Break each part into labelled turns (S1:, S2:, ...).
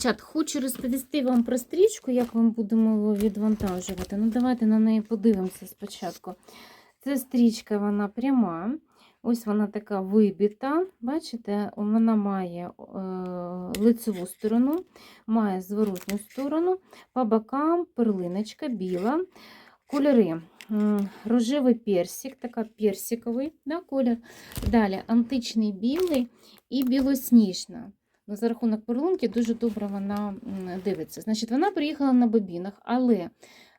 S1: Дівчат, хочу розповісти вам про стрічку, як ми будемо його відвантажувати. Ну, давайте на неї подивимося спочатку. Це стрічка, вона пряма. Ось вона така вибіта. Бачите, вона має е, лицеву сторону, має зворотню сторону, по бокам перлиночка біла. Кольори. Рожевий персик, така персиковий да, колір. Далі античний білий і білосніжна. За рахунок перлинки дуже добре вона дивиться. Значить, вона приїхала на бобінах, але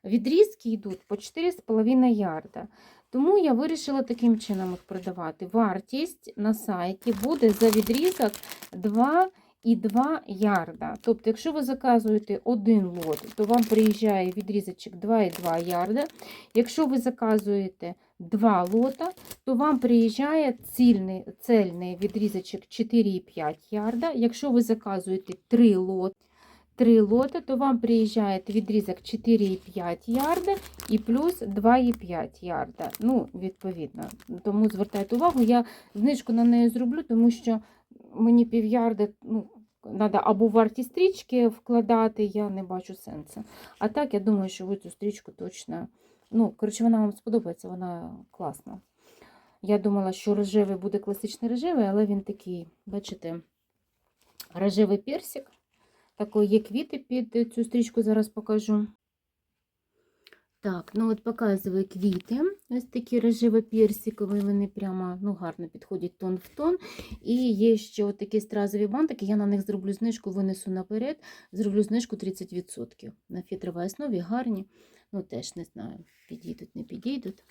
S1: відрізки йдуть по 4,5 ярда. Тому я вирішила таким чином їх продавати. Вартість на сайті буде за відрізок 2,2 ярда. Тобто, якщо ви заказуєте один лот, то вам приїжджає відрізочок 2,2 ярда. Якщо ви заказуєте два лота, то вам приїжджає цільний, цельний відрізочок 4,5 ярда. Якщо ви заказуєте 3 лоти, 3 лоти, то вам приїжджає відрізок 4,5 ярда і плюс 2,5 ярда. Ну, відповідно. Тому звертайте увагу, я знижку на неї зроблю, тому що мені пів ярда, ну, треба або в вартість стрічки вкладати, я не бачу сенсу. А так, я думаю, що ви цю стрічку точно. Ну, коротше, вона вам сподобається, вона класна. Я думала, що рожевий буде класичний рожевий, але він такий, бачите, рожевий персик. Такий є квіти під цю стрічку, зараз покажу. Так, ну от показую квіти. Ось такі рожево-персикові, вони прямо ну, гарно підходять тон в тон. І є ще от такі стразові бантики, я на них зроблю знижку, винесу наперед, зроблю знижку 30%. На фітровій основі гарні. Ну, теж не знаю, підійдуть, не підійдуть.